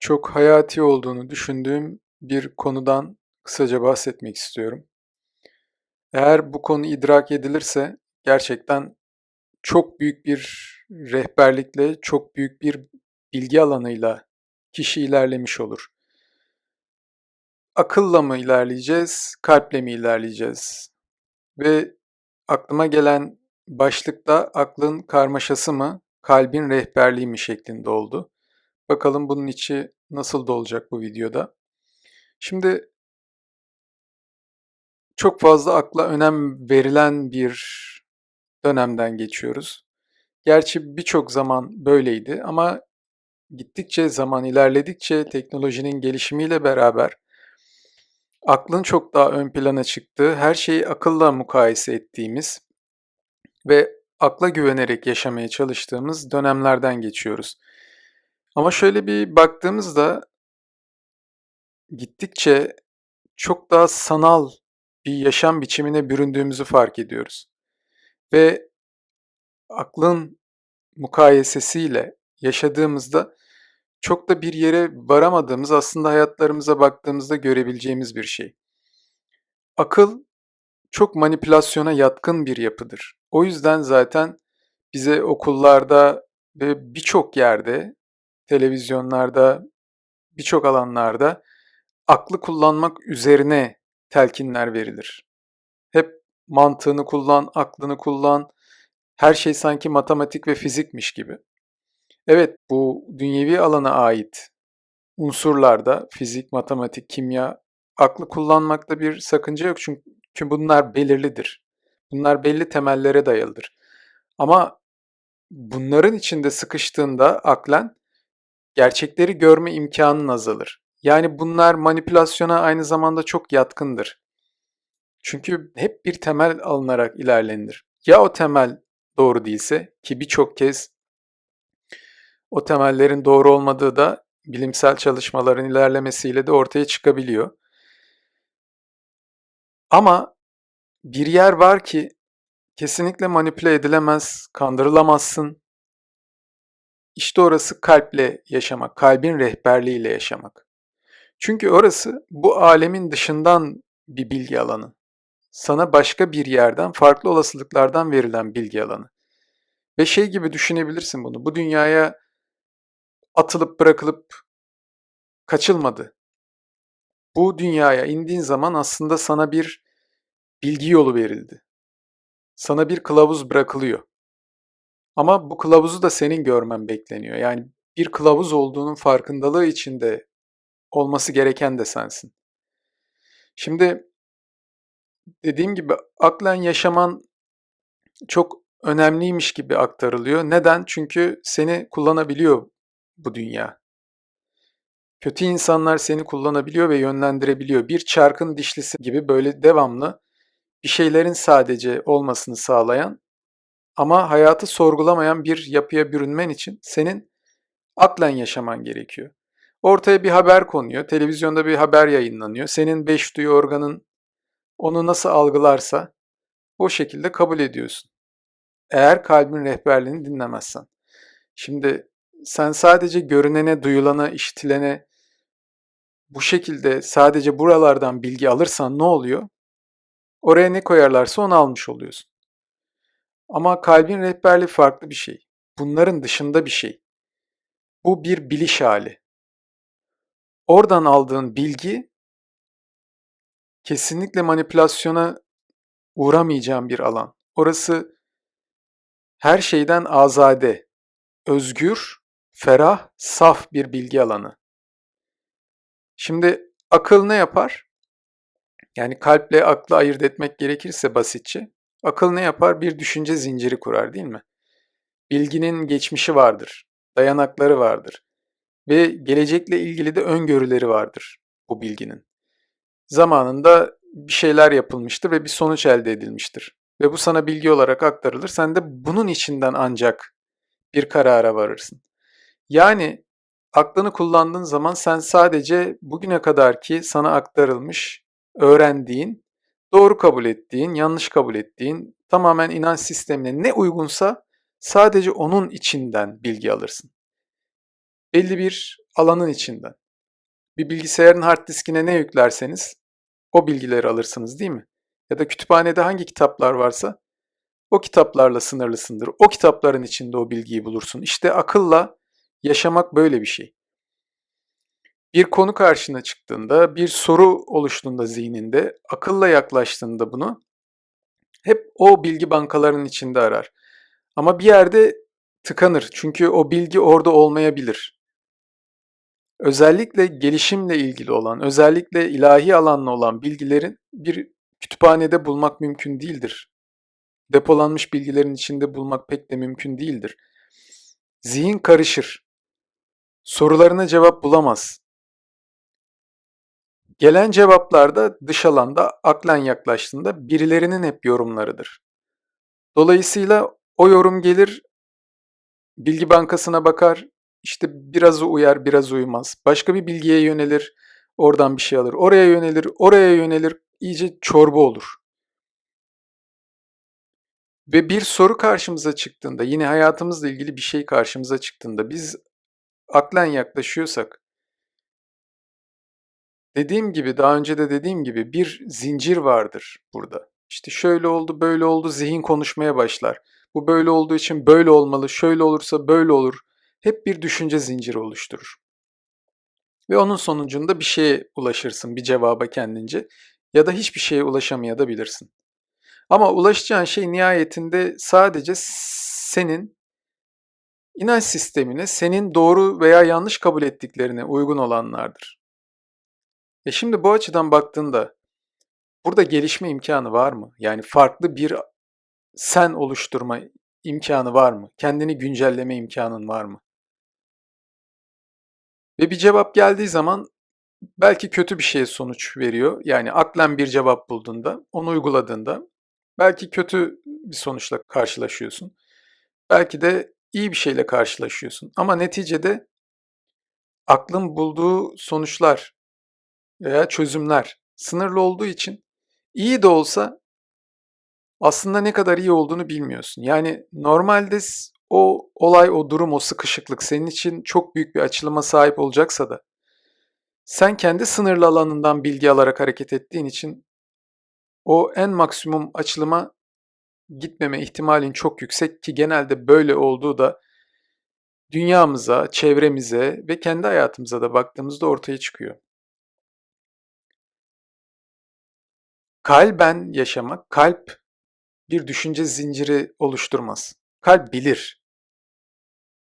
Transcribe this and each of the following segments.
Çok hayati olduğunu düşündüğüm bir konudan kısaca bahsetmek istiyorum. Eğer bu konu idrak edilirse gerçekten çok büyük bir rehberlikle, çok büyük bir bilgi alanıyla kişi ilerlemiş olur. Akılla mı ilerleyeceğiz, kalple mi ilerleyeceğiz? Ve aklıma gelen başlıkta aklın karmaşası mı, kalbin rehberliği mi şeklinde oldu. Bakalım bunun içi nasıl da olacak bu videoda. Şimdi çok fazla akla önem verilen bir dönemden geçiyoruz. Gerçi birçok zaman böyleydi ama gittikçe zaman ilerledikçe teknolojinin gelişimiyle beraber aklın çok daha ön plana çıktığı, her şeyi akılla mukayese ettiğimiz ve akla güvenerek yaşamaya çalıştığımız dönemlerden geçiyoruz. Ama şöyle bir baktığımızda gittikçe çok daha sanal bir yaşam biçimine büründüğümüzü fark ediyoruz. Ve aklın mukayesesiyle yaşadığımızda çok da bir yere varamadığımız aslında hayatlarımıza baktığımızda görebileceğimiz bir şey. Akıl çok manipülasyona yatkın bir yapıdır. O yüzden zaten bize okullarda ve birçok yerde, televizyonlarda, birçok alanlarda aklı kullanmak üzerine telkinler verilir. Hep mantığını kullan, aklını kullan, her şey sanki matematik ve fizikmiş gibi. Evet, bu dünyevi alana ait unsurlarda fizik, matematik, kimya, aklı kullanmakta bir sakınca yok çünkü bunlar belirlidir. Bunlar belli temellere dayalıdır. Ama bunların içinde sıkıştığında aklen gerçekleri görme imkanın azalır. Yani bunlar manipülasyona aynı zamanda çok yatkındır. Çünkü hep bir temel alınarak ilerlenir. Ya o temel doğru değilse ki birçok kez o temellerin doğru olmadığı da bilimsel çalışmaların ilerlemesiyle de ortaya çıkabiliyor. Ama bir yer var ki kesinlikle manipüle edilemez, kandırılamazsın. İşte orası kalple yaşamak, kalbin rehberliğiyle yaşamak. Çünkü orası bu alemin dışından bir bilgi alanı. Sana başka bir yerden, farklı olasılıklardan verilen bilgi alanı. Ve şey gibi düşünebilirsin bunu. Bu dünyaya atılıp bırakılıp kaçılmadı. Bu dünyaya indiğin zaman aslında sana bir bilgi yolu verildi. Sana bir kılavuz bırakılıyor. Ama bu kılavuzu da senin görmen bekleniyor. Yani bir kılavuz olduğunun farkındalığı içinde olması gereken de sensin. Şimdi dediğim gibi aklen yaşaman çok önemliymiş gibi aktarılıyor. Neden? Çünkü seni kullanabiliyor bu dünya. Kötü insanlar seni kullanabiliyor ve yönlendirebiliyor. Bir çarkın dişlisi gibi böyle devamlı bir şeylerin sadece olmasını sağlayan ama hayatı sorgulamayan bir yapıya bürünmen için senin aklen yaşaman gerekiyor. Ortaya bir haber konuyor, televizyonda bir haber yayınlanıyor. Senin beş duyu organın onu nasıl algılarsa o şekilde kabul ediyorsun. Eğer kalbin rehberliğini dinlemezsen. Şimdi sen sadece görünene, duyulana, işitilene bu şekilde sadece buralardan bilgi alırsan ne oluyor? Oraya ne koyarlarsa onu almış oluyorsun. Ama kalbin rehberliği farklı bir şey. Bunların dışında bir şey. Bu bir biliş hali. Oradan aldığın bilgi kesinlikle manipülasyona uğramayacağın bir alan. Orası her şeyden azade, özgür, ferah, saf bir bilgi alanı. Şimdi akıl ne yapar? Yani kalple aklı ayırt etmek gerekirse basitçe, akıl ne yapar? Bir düşünce zinciri kurar değil mi? Bilginin geçmişi vardır, dayanakları vardır ve gelecekle ilgili de öngörüleri vardır bu bilginin. Zamanında bir şeyler yapılmıştır ve bir sonuç elde edilmiştir. Ve bu sana bilgi olarak aktarılır. Sen de bunun içinden ancak bir karara varırsın. Yani aklını kullandığın zaman sen sadece bugüne kadar ki sana aktarılmış, öğrendiğin, doğru kabul ettiğin, yanlış kabul ettiğin, tamamen inanç sistemine ne uygunsa sadece onun içinden bilgi alırsın. belli bir alanın içinden. Bir bilgisayarın hard diskine ne yüklerseniz o bilgileri alırsınız değil mi? Ya da kütüphanede hangi kitaplar varsa o kitaplarla sınırlısındır. O kitapların içinde o bilgiyi bulursun. İşte akılla yaşamak böyle bir şey. Bir konu karşına çıktığında, bir soru oluştuğunda zihninde, akılla yaklaştığında bunu hep o bilgi bankalarının içinde arar. Ama bir yerde tıkanır. Çünkü o bilgi orada olmayabilir. Özellikle gelişimle ilgili olan, özellikle ilahi alanla olan bilgilerin bir kütüphanede bulmak mümkün değildir. Depolanmış bilgilerin içinde bulmak pek de mümkün değildir. Zihin karışır. Sorularına cevap bulamaz. Gelen cevaplar da dış alanda aklen yaklaştığında birilerinin hep yorumlarıdır. Dolayısıyla o yorum gelir, bilgi bankasına bakar, işte birazı uyar, biraz uymaz. Başka bir bilgiye yönelir, oradan bir şey alır. Oraya yönelir, oraya yönelir, iyice çorba olur. Ve bir soru karşımıza çıktığında, yine hayatımızla ilgili bir şey karşımıza çıktığında biz aklen yaklaşıyorsak, dediğim gibi, daha önce de dediğim gibi bir zincir vardır burada. İşte şöyle oldu, böyle oldu, zihin konuşmaya başlar. Bu böyle olduğu için böyle olmalı, şöyle olursa böyle olur. Hep bir düşünce zinciri oluşturur. Ve onun sonucunda bir şeye ulaşırsın, bir cevaba kendince ya da hiçbir şeye ulaşamayabilirsin. Ama ulaşacağın şey nihayetinde sadece senin inanç sistemine, senin doğru veya yanlış kabul ettiklerine uygun olanlardır. E şimdi bu açıdan baktığında burada gelişme imkanı var mı? Yani farklı bir sen oluşturma imkanı var mı? Kendini güncelleme imkanın var mı? Ve bir cevap geldiği zaman belki kötü bir şeye sonuç veriyor. Yani aklen bir cevap bulduğunda, onu uyguladığında belki kötü bir sonuçla karşılaşıyorsun. Belki de iyi bir şeyle karşılaşıyorsun. Ama neticede aklın bulduğu sonuçlar veya çözümler sınırlı olduğu için iyi de olsa aslında ne kadar iyi olduğunu bilmiyorsun. Yani normalde o olay, o durum, o sıkışıklık senin için çok büyük bir açılıma sahip olacaksa da sen kendi sınırlı alanından bilgi alarak hareket ettiğin için o en maksimum açılıma gitmeme ihtimalin çok yüksek ki genelde böyle olduğu da dünyamıza, çevremize ve kendi hayatımıza da baktığımızda ortaya çıkıyor. Kalben yaşamak, kalp bir düşünce zinciri oluşturmaz. Kalp bilir.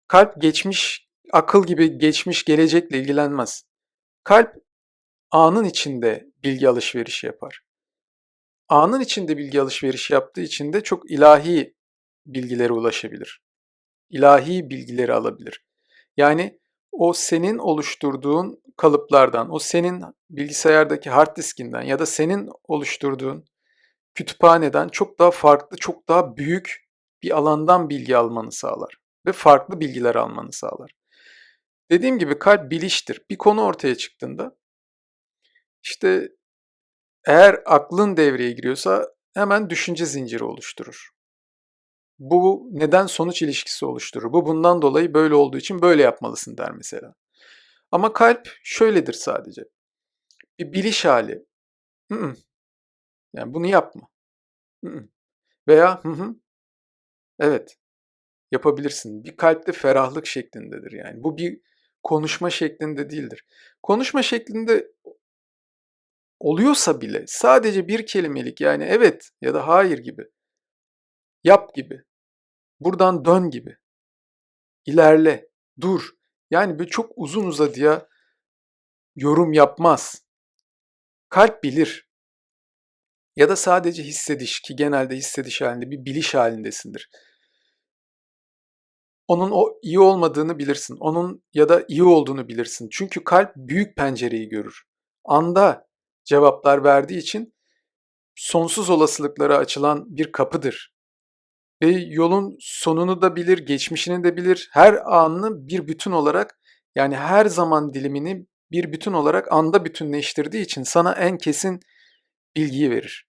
Kalp geçmiş, akıl gibi geçmiş gelecekle ilgilenmez. Kalp anın içinde bilgi alışverişi yapar. Anın içinde bilgi alışverişi yaptığı için de çok ilahi bilgilere ulaşabilir. İlahi bilgileri alabilir. Yani o senin oluşturduğun kalıplardan, o senin bilgisayardaki hard diskinden ya da senin oluşturduğun kütüphaneden çok daha farklı, çok daha büyük bir alandan bilgi almanı sağlar ve farklı bilgiler almanı sağlar. Dediğim gibi kalp biliştir. Bir konu ortaya çıktığında işte eğer aklın devreye giriyorsa hemen düşünce zinciri oluşturur. Bu neden sonuç ilişkisi oluşturur. Bu bundan dolayı böyle olduğu için böyle yapmalısın der mesela. Ama kalp şöyledir sadece. Bir biliş hali. Yani bunu yapma. Veya hı hı. Evet. Yapabilirsin. Bir kalpte ferahlık şeklindedir yani. Bu bir konuşma şeklinde değildir. Konuşma şeklinde oluyorsa bile sadece bir kelimelik yani evet ya da hayır gibi. Yap gibi. Buradan dön gibi. İlerle, dur. Yani böyle çok uzun uzadıya yorum yapmaz. Kalp bilir. Ya da sadece hissediş ki genelde hissediş halinde bir biliş halindesindir. Onun o iyi olmadığını bilirsin. Onun ya da iyi olduğunu bilirsin. Çünkü kalp büyük pencereyi görür. Anda cevaplar verdiği için sonsuz olasılıklara açılan bir kapıdır. Ve yolun sonunu da bilir, geçmişini de bilir. Her anını bir bütün olarak yani her zaman dilimini bir bütün olarak anda bütünleştirdiği için sana en kesin bilgiyi verir.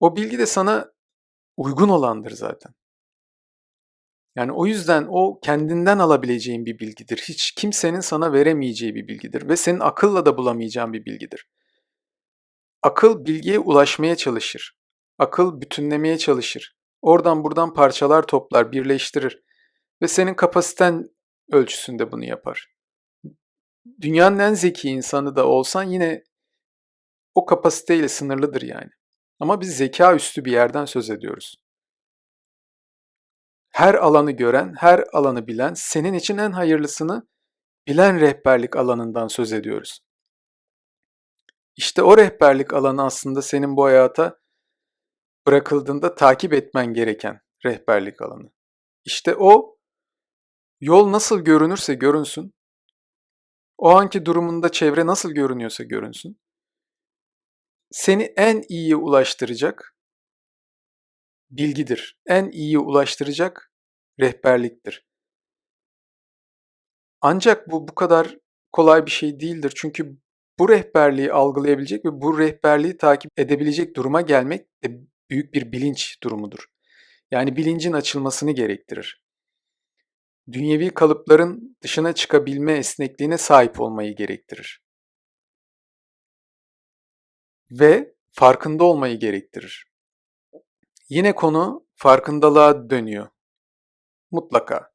O bilgi de sana uygun olandır zaten. Yani o yüzden o kendinden alabileceğin bir bilgidir. Hiç kimsenin sana veremeyeceği bir bilgidir ve senin akılla da bulamayacağın bir bilgidir. Akıl bilgiye ulaşmaya çalışır. Akıl bütünlemeye çalışır. Oradan buradan parçalar toplar, birleştirir ve senin kapasiten ölçüsünde bunu yapar. Dünyanın en zeki insanı da olsan yine o kapasiteyle sınırlıdır yani. Ama biz zeka üstü bir yerden söz ediyoruz. Her alanı gören, her alanı bilen, senin için en hayırlısını bilen rehberlik alanından söz ediyoruz. İşte o rehberlik alanı aslında senin bu hayata bırakıldığında takip etmen gereken rehberlik alanı. İşte o yol nasıl görünürse görünsün, o anki durumunda çevre nasıl görünüyorsa görünsün, seni en iyiye ulaştıracak bilgidir. En iyiye ulaştıracak rehberliktir. Ancak bu bu kadar kolay bir şey değildir. Çünkü bu rehberliği algılayabilecek ve bu rehberliği takip edebilecek duruma gelmek de büyük bir bilinç durumudur. Yani bilincin açılmasını gerektirir. Dünyevi kalıpların dışına çıkabilme esnekliğine sahip olmayı gerektirir. Ve farkında olmayı gerektirir. Yine konu farkındalığa dönüyor. Mutlaka.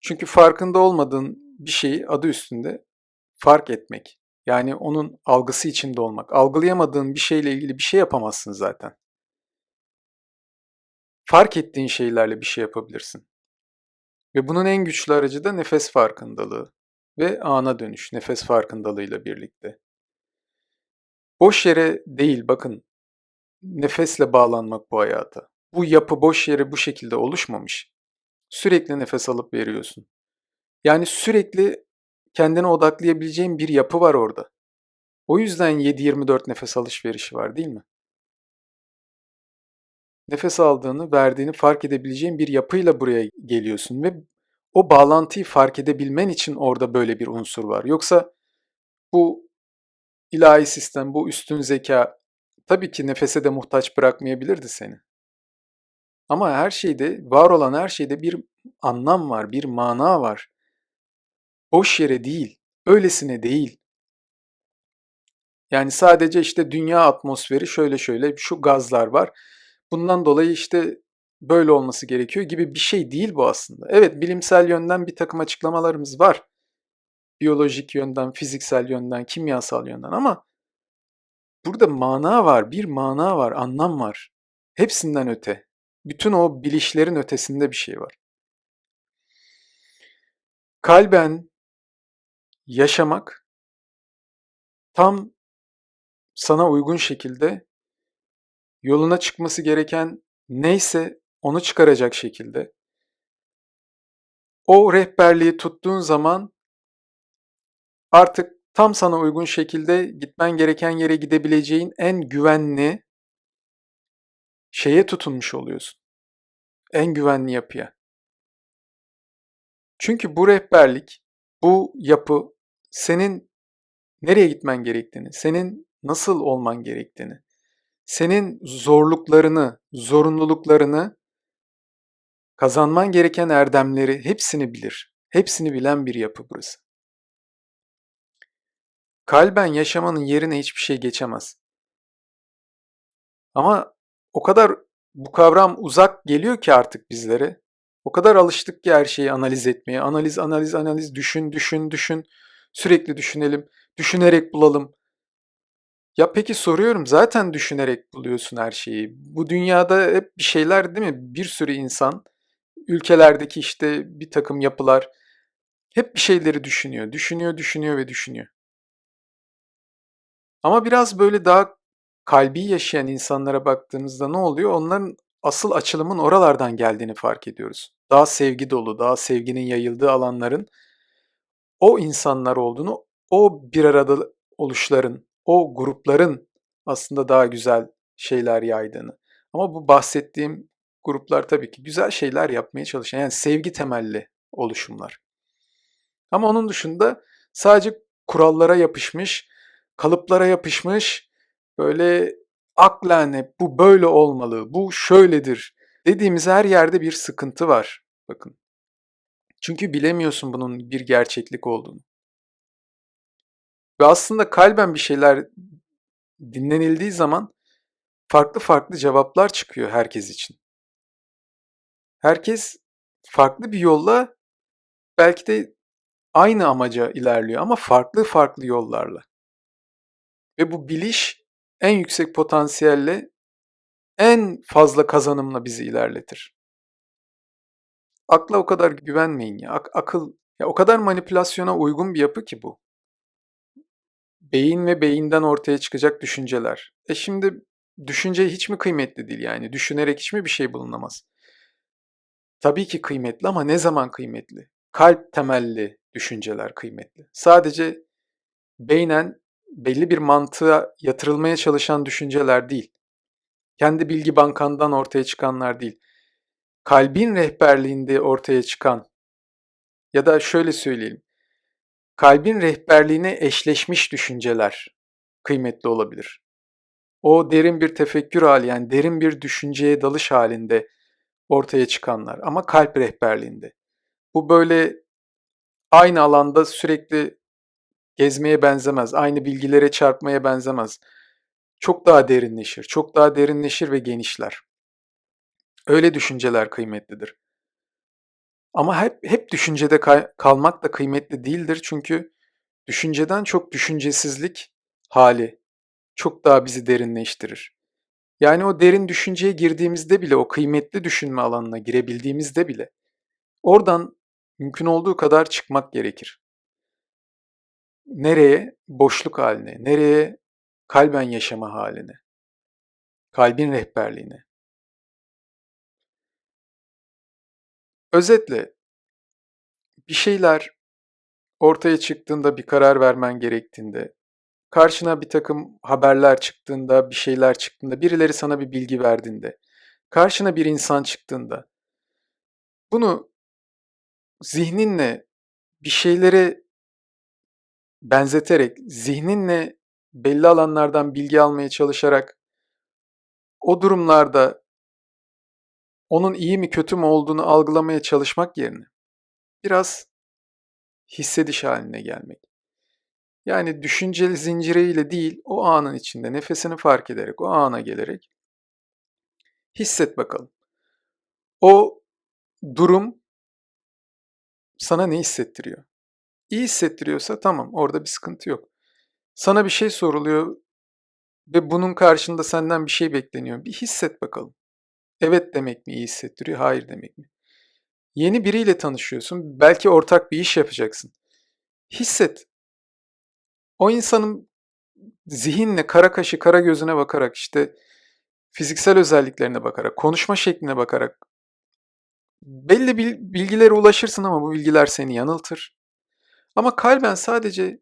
Çünkü farkında olmadığın bir şeyi adı üstünde fark etmek. Yani onun algısı içinde olmak. Algılayamadığın bir şeyle ilgili bir şey yapamazsın zaten. Fark ettiğin şeylerle bir şey yapabilirsin. Ve bunun en güçlü aracı da nefes farkındalığı ve ana dönüş nefes farkındalığıyla birlikte. Boş yere değil bakın nefesle bağlanmak bu hayata. Bu yapı boş yere bu şekilde oluşmamış. Sürekli nefes alıp veriyorsun. Yani sürekli kendine odaklayabileceğin bir yapı var orada. O yüzden 7-24 nefes alışverişi var değil mi? Nefes aldığını, verdiğini fark edebileceğin bir yapıyla buraya geliyorsun ve o bağlantıyı fark edebilmen için orada böyle bir unsur var. Yoksa bu ilahi sistem, bu üstün zeka tabii ki nefese de muhtaç bırakmayabilirdi seni. Ama her şeyde, var olan her şeyde bir anlam var, bir mana var. Boş yere değil, öylesine değil. Yani sadece işte dünya atmosferi şöyle şöyle şu gazlar var. Bundan dolayı işte böyle olması gerekiyor gibi bir şey değil bu aslında. Evet bilimsel yönden bir takım açıklamalarımız var. Biyolojik yönden, fiziksel yönden, kimyasal yönden ama burada mana var, bir mana var, anlam var. Hepsinden öte. Bütün o bilişlerin ötesinde bir şey var. Kalben yaşamak tam sana uygun şekilde yoluna çıkması gereken neyse onu çıkaracak şekilde o rehberliği tuttuğun zaman artık tam sana uygun şekilde gitmen gereken yere gidebileceğin en güvenli şeye tutunmuş oluyorsun. En güvenli yapıya. Çünkü bu rehberlik, bu yapı senin nereye gitmen gerektiğini, senin nasıl olman gerektiğini, senin zorluklarını, zorunluluklarını, kazanman gereken erdemleri hepsini bilir. Hepsini bilen bir yapı burası. Kalben yaşamanın yerine hiçbir şey geçemez. Ama o kadar bu kavram uzak geliyor ki artık bizlere. O kadar alıştık ki her şeyi analiz etmeye. Analiz, analiz, analiz, düşün, düşün, düşün. Sürekli düşünelim, düşünerek bulalım. Ya peki soruyorum zaten düşünerek buluyorsun her şeyi. Bu dünyada hep bir şeyler değil mi? Bir sürü insan, ülkelerdeki işte bir takım yapılar hep bir şeyleri düşünüyor. Düşünüyor, düşünüyor ve düşünüyor. Ama biraz böyle daha kalbi yaşayan insanlara baktığımızda ne oluyor? Onların asıl açılımın oralardan geldiğini fark ediyoruz. Daha sevgi dolu, daha sevginin yayıldığı alanların o insanlar olduğunu, o bir arada oluşların, o grupların aslında daha güzel şeyler yaydığını. Ama bu bahsettiğim gruplar tabii ki güzel şeyler yapmaya çalışan yani sevgi temelli oluşumlar. Ama onun dışında sadece kurallara yapışmış, kalıplara yapışmış, böyle aklen hep bu böyle olmalı, bu şöyledir dediğimiz her yerde bir sıkıntı var. Bakın Çünkü bilemiyorsun bunun bir gerçeklik olduğunu. Ve aslında kalben bir şeyler dinlenildiği zaman farklı farklı cevaplar çıkıyor herkes için. Herkes farklı bir yolla belki de aynı amaca ilerliyor ama farklı farklı yollarla. Ve bu biliş en yüksek potansiyelle en fazla kazanımla bizi ilerletir. Akla o kadar güvenmeyin ya. Ak- akıl ya o kadar manipülasyona uygun bir yapı ki bu. Beyin ve beyinden ortaya çıkacak düşünceler. E şimdi düşünce hiç mi kıymetli değil yani? Düşünerek hiç mi bir şey bulunamaz? Tabii ki kıymetli ama ne zaman kıymetli? Kalp temelli düşünceler kıymetli. Sadece beynen belli bir mantığa yatırılmaya çalışan düşünceler değil. Kendi bilgi bankandan ortaya çıkanlar değil. Kalbin rehberliğinde ortaya çıkan ya da şöyle söyleyelim. Kalbin rehberliğine eşleşmiş düşünceler kıymetli olabilir. O derin bir tefekkür hali yani derin bir düşünceye dalış halinde ortaya çıkanlar ama kalp rehberliğinde. Bu böyle aynı alanda sürekli gezmeye benzemez, aynı bilgilere çarpmaya benzemez. Çok daha derinleşir, çok daha derinleşir ve genişler. Öyle düşünceler kıymetlidir. Ama hep hep düşüncede kalmak da kıymetli değildir çünkü düşünceden çok düşüncesizlik hali çok daha bizi derinleştirir. Yani o derin düşünceye girdiğimizde bile, o kıymetli düşünme alanına girebildiğimizde bile oradan mümkün olduğu kadar çıkmak gerekir. Nereye? Boşluk haline. Nereye? Kalben yaşama haline. Kalbin rehberliğine. Özetle bir şeyler ortaya çıktığında, bir karar vermen gerektiğinde, karşına bir takım haberler çıktığında, bir şeyler çıktığında, birileri sana bir bilgi verdiğinde, karşına bir insan çıktığında, bunu zihninle bir şeylere benzeterek, zihninle belli alanlardan bilgi almaya çalışarak o durumlarda onun iyi mi kötü mü olduğunu algılamaya çalışmak yerine biraz hissediş haline gelmek. Yani düşünce zinciriyle değil, o anın içinde nefesini fark ederek, o ana gelerek hisset bakalım. O durum sana ne hissettiriyor? İyi hissettiriyorsa tamam, orada bir sıkıntı yok. Sana bir şey soruluyor ve bunun karşında senden bir şey bekleniyor. Bir hisset bakalım. Evet demek mi iyi hissettiriyor, hayır demek mi? Yeni biriyle tanışıyorsun, belki ortak bir iş yapacaksın. Hisset. O insanın zihinle, kara kaşı, kara gözüne bakarak işte fiziksel özelliklerine bakarak, konuşma şekline bakarak belli bilgilere ulaşırsın ama bu bilgiler seni yanıltır. Ama kalben sadece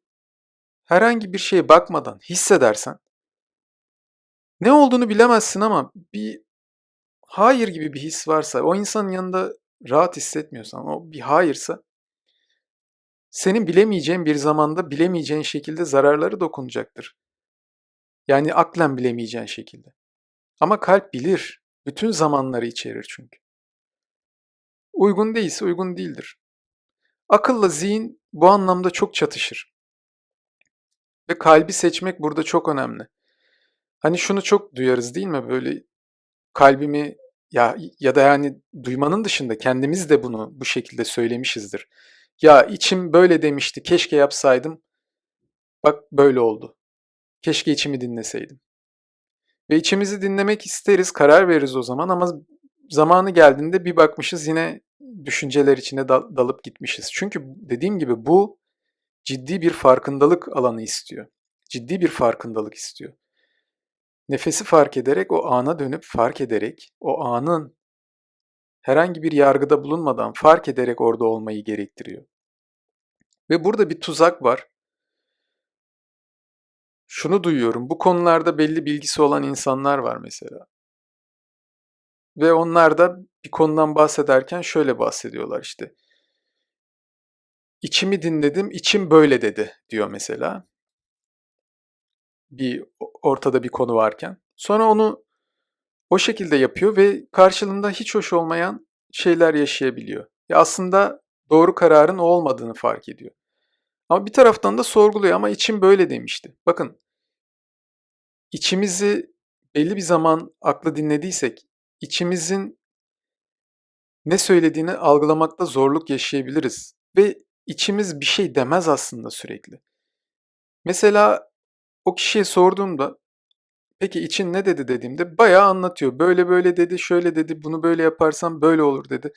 herhangi bir şeye bakmadan hissedersen ne olduğunu bilemezsin ama bir hayır gibi bir his varsa, o insanın yanında rahat hissetmiyorsan, o bir hayırsa senin bilemeyeceğin bir zamanda bilemeyeceğin şekilde zararları dokunacaktır. Yani aklen bilemeyeceğin şekilde. Ama kalp bilir. Bütün zamanları içerir çünkü. Uygun değilse uygun değildir. Akılla zihin bu anlamda çok çatışır. Ve kalbi seçmek burada çok önemli. Hani şunu çok duyarız değil mi? Böyle kalbimi ya ya da yani duymanın dışında kendimiz de bunu bu şekilde söylemişizdir. Ya içim böyle demişti, keşke yapsaydım. Bak böyle oldu. Keşke içimi dinleseydim. Ve içimizi dinlemek isteriz, karar veririz o zaman ama zamanı geldiğinde bir bakmışız yine düşünceler içine dal- dalıp gitmişiz. Çünkü dediğim gibi bu ciddi bir farkındalık alanı istiyor. Ciddi bir farkındalık istiyor. Nefesi fark ederek, o ana dönüp fark ederek, o anın herhangi bir yargıda bulunmadan fark ederek orada olmayı gerektiriyor. Ve burada bir tuzak var. Şunu duyuyorum, bu konularda belli bilgisi olan insanlar var mesela. Ve onlar da bir konudan bahsederken şöyle bahsediyorlar işte. İçimi dinledim, içim böyle dedi diyor mesela. Bir ortada bir konu varken. Sonra onu o şekilde yapıyor ve karşılığında hiç hoş olmayan şeyler yaşayabiliyor. Ya aslında doğru kararın o olmadığını fark ediyor. Ama bir taraftan da sorguluyor ama içim böyle demişti. Bakın içimizi belli bir zaman aklı dinlediysek içimizin ne söylediğini algılamakta zorluk yaşayabiliriz ve içimiz bir şey demez aslında sürekli. Mesela o kişiye sorduğumda peki için ne dedi dediğimde bayağı anlatıyor. Böyle böyle dedi, şöyle dedi, bunu böyle yaparsam böyle olur dedi.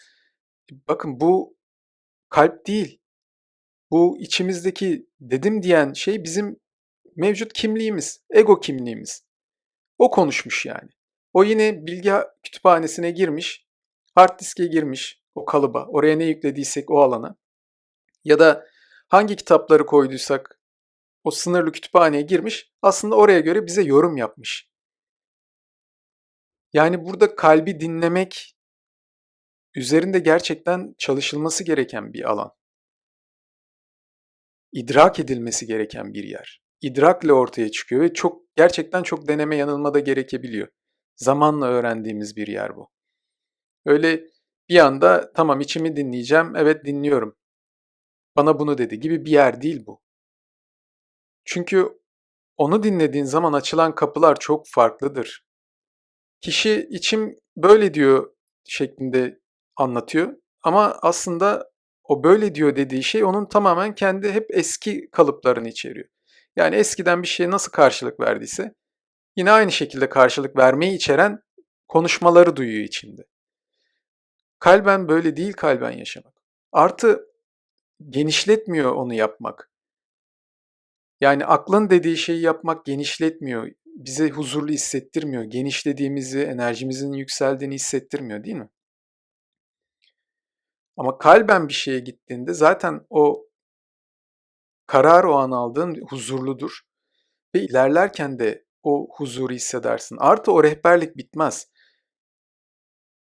Bakın bu kalp değil. Bu içimizdeki dedim diyen şey bizim mevcut kimliğimiz, ego kimliğimiz. O konuşmuş yani. O yine bilgi kütüphanesine girmiş, hard diske girmiş o kalıba, oraya ne yüklediysek o alana. Ya da hangi kitapları koyduysak o sınırlı kütüphaneye girmiş, aslında oraya göre bize yorum yapmış. Yani burada kalbi dinlemek üzerinde gerçekten çalışılması gereken bir alan. İdrak edilmesi gereken bir yer. İdrakle ortaya çıkıyor ve çok gerçekten çok deneme yanılma da gerekebiliyor. Zamanla öğrendiğimiz bir yer bu. Öyle bir anda tamam içimi dinleyeceğim, evet dinliyorum. Bana bunu dedi gibi bir yer değil bu. Çünkü onu dinlediğin zaman açılan kapılar çok farklıdır. Kişi içim böyle diyor şeklinde anlatıyor ama aslında o böyle diyor dediği şey onun tamamen kendi hep eski kalıplarını içeriyor. Yani eskiden bir şeye nasıl karşılık verdiyse yine aynı şekilde karşılık vermeyi içeren konuşmaları duyuyor içinde. Kalben böyle değil kalben yaşamak. Artı genişletmiyor onu yapmak. Yani aklın dediği şeyi yapmak genişletmiyor. Bize huzurlu hissettirmiyor. Genişlediğimizi, enerjimizin yükseldiğini hissettirmiyor değil mi? Ama kalben bir şeye gittiğinde zaten o karar o an aldığın huzurludur. Ve ilerlerken de o huzuru hissedersin. Artı o rehberlik bitmez.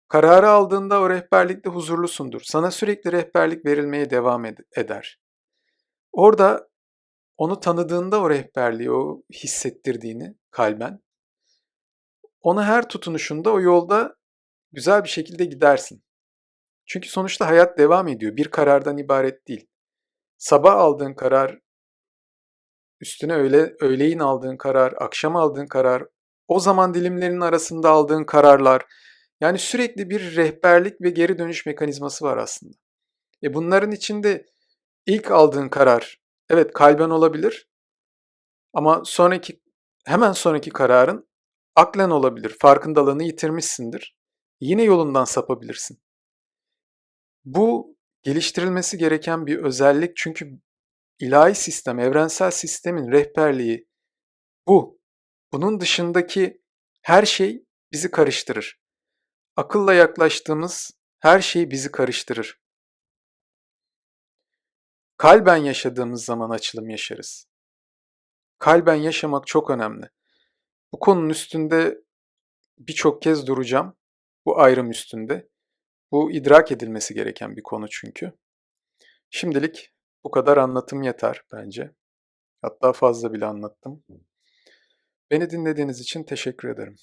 Kararı aldığında o rehberlikte huzurlusundur. Sana sürekli rehberlik verilmeye devam ed- eder. Orada onu tanıdığında o rehberliği, o hissettirdiğini kalben, ona her tutunuşunda o yolda güzel bir şekilde gidersin. Çünkü sonuçta hayat devam ediyor. Bir karardan ibaret değil. Sabah aldığın karar, üstüne öğle, öğleyin aldığın karar, akşam aldığın karar, o zaman dilimlerinin arasında aldığın kararlar, yani sürekli bir rehberlik ve geri dönüş mekanizması var aslında. E bunların içinde ilk aldığın karar, evet kalben olabilir ama sonraki hemen sonraki kararın aklen olabilir. Farkındalığını yitirmişsindir. Yine yolundan sapabilirsin. Bu geliştirilmesi gereken bir özellik çünkü ilahi sistem, evrensel sistemin rehberliği bu. Bunun dışındaki her şey bizi karıştırır. Akılla yaklaştığımız her şey bizi karıştırır. Kalben yaşadığımız zaman açılım yaşarız. Kalben yaşamak çok önemli. Bu konunun üstünde birçok kez duracağım. Bu ayrım üstünde. Bu idrak edilmesi gereken bir konu çünkü. Şimdilik bu kadar anlatım yeter bence. Hatta fazla bile anlattım. Beni dinlediğiniz için teşekkür ederim.